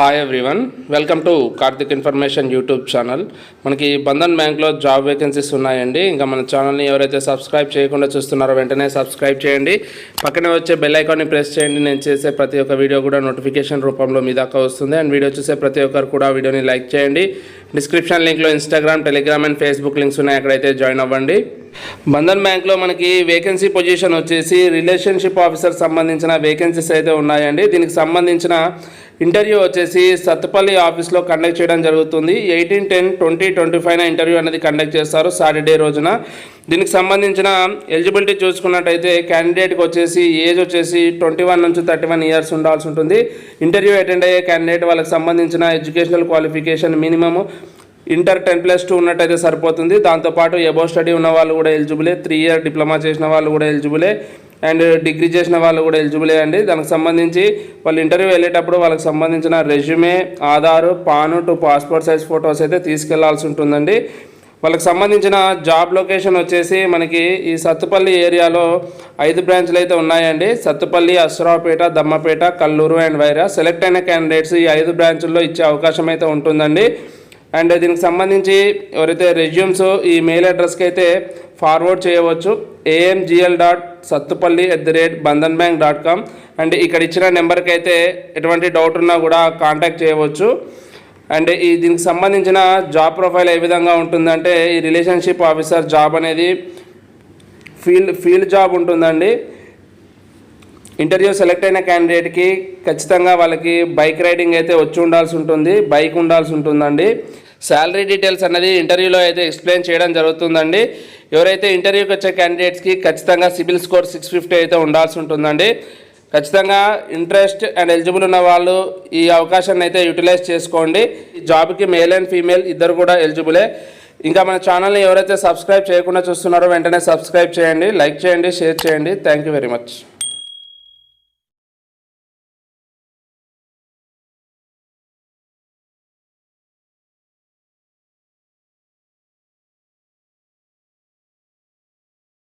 Hi everyone welcome to Karthik information YouTube channel మనకి బంధన్ బ్యాంక్లో job vacancies ఉన్నాయండి. ఇంకా మన ఛానల్ని ఎవరైతే సబ్స్క్రైబ్ చేయకుండా చూస్తున్నారో వెంటనే సబ్స్క్రైబ్ చేయండి. పక్కనే వచ్చే బెల్ ఐకాన్ని ప్రెస్ చేయండి. నేను చేసే ప్రతి ఒక్క వీడియో కూడా నోటిఫికేషన్ రూపంలో మీ దాకా వస్తుంది. అండ్ వీడియో చూసే ప్రతి ఒక్కరు కూడా వీడియోని లైక్ చేయండి. Description లింక్లో Instagram Telegram and Facebook links ఉన్నాయి. అక్కడైతే జాయిన్ అవ్వండి. బంధన్ బ్యాంక్లో మనకి వేకెన్సీ పొజిషన్ వచ్చేసి రిలేషన్షిప్ ఆఫీసర్ సంబంధించిన వేకెన్సీస్ అయితే ఉన్నాయండి. దీనికి సంబంధించిన ఇంటర్వ్యూ వచ్చేసి సత్పల్లి ఆఫీస్లో కండక్ట్ చేయడం జరుగుతుంది. Eighteen ten twenty twenty five interview అనేది కండక్ట్ చేస్తారు సాటర్డే రోజున. దీనికి సంబంధించిన ఎలిజిబిలిటీ చూసుకున్నట్టయితే క్యాండిడేట్కి వచ్చేసి ఏజ్ వచ్చేసి ట్వంటీ వన్ నుంచి థర్టీ వన్ ఇయర్స్ ఉండాల్సి ఉంటుంది. ఇంటర్వ్యూ అటెండ్ అయ్యే క్యాండిడేట్ వాళ్ళకి సంబంధించిన educational qualification minimum inter ten plus two ఉన్నట్టయితే సరిపోతుంది. దాంతోపాటు ఎబో స్టడీ ఉన్న వాళ్ళు కూడా ఎలిజిబులే. త్రీ ఇయర్ డిప్లొమా చేసిన వాళ్ళు కూడా ఎలిజిబులే. అండ్ డిగ్రీ చేసిన వాళ్ళు కూడా ఎలిజిబులే అండి దానికి సంబంధించి వాళ్ళు ఇంటర్వ్యూ వెళ్ళేటప్పుడు వాళ్ళకి సంబంధించిన resume Aadhaar PAN two passport size photos అయితే తీసుకెళ్ళాల్సి ఉంటుందండి. వాళ్ళకి సంబంధించిన జాబ్ లొకేషన్ వచ్చేసి మనకి ఈ సత్తుపల్లి ఏరియాలో ఐదు బ్రాంచ్లు అయితే ఉన్నాయండి. సత్తుపల్లి అశ్రావుపేట దమ్మపేట కల్లూరు అండ్ వైరా. సెలెక్ట్ అయిన క్యాండిడేట్స్ ఈ ఐదు బ్రాంచుల్లో ఇచ్చే అవకాశం అయితే ఉంటుందండి. అండ్ దీనికి సంబంధించి ఎవరైతే రెజ్యూమ్స్ ఈ మెయిల్ అడ్రస్కి అయితే ఫార్వర్డ్ చేయవచ్చు AMGL dot Sathupalli at the rate Bandhan bank dot com and ఇక్కడ ఇచ్చిన నెంబర్కి అయితే ఎటువంటి డౌట్ ఉన్నా కూడా కాంటాక్ట్ చేయవచ్చు. అండ్ ఈ దీనికి సంబంధించిన జాబ్ ప్రొఫైల్ ఏ విధంగా ఉంటుందంటే ఈ రిలేషన్షిప్ ఆఫీసర్ జాబ్ అనేది ఫీల్డ్ ఫీల్డ్ జాబ్ ఉంటుందండి. ఇంటర్వ్యూ సెలెక్ట్ అయిన క్యాండిడేట్కి ఖచ్చితంగా వాళ్ళకి బైక్ రైడింగ్ అయితే వచ్చి ఉండాల్సి ఉంటుంది. బైక్ ఉండాల్సి ఉంటుందండి. శాలరీ డీటెయిల్స్ అనేది ఇంటర్వ్యూలో అయితే ఎక్స్ప్లెయిన్ చేయడం జరుగుతుందండి. ఎవరైతే ఇంటర్వ్యూకి వచ్చే క్యాండిడేట్స్కి ఖచ్చితంగా సిబిల్ స్కోర్ సిక్స్ ఫిఫ్టీ అయితే ఉండాల్సి ఉంటుందండి. ఖచ్చితంగా ఇంట్రెస్ట్ అండ్ ఎలిజిబుల్ ఉన్న వాళ్ళు ఈ అవకాశాన్ని అయితే యూటిలైజ్ చేసుకోండి. ఈ జాబ్కి మేల్ అండ్ ఫీమేల్ ఇద్దరు కూడా ఎలిజిబులే. ఇంకా మన ఛానల్ని ఎవరైతే సబ్స్క్రైబ్ చేయకుండా చూస్తున్నారో వెంటనే సబ్స్క్రైబ్ చేయండి లైక్ చేయండి షేర్ చేయండి. Thank you very much.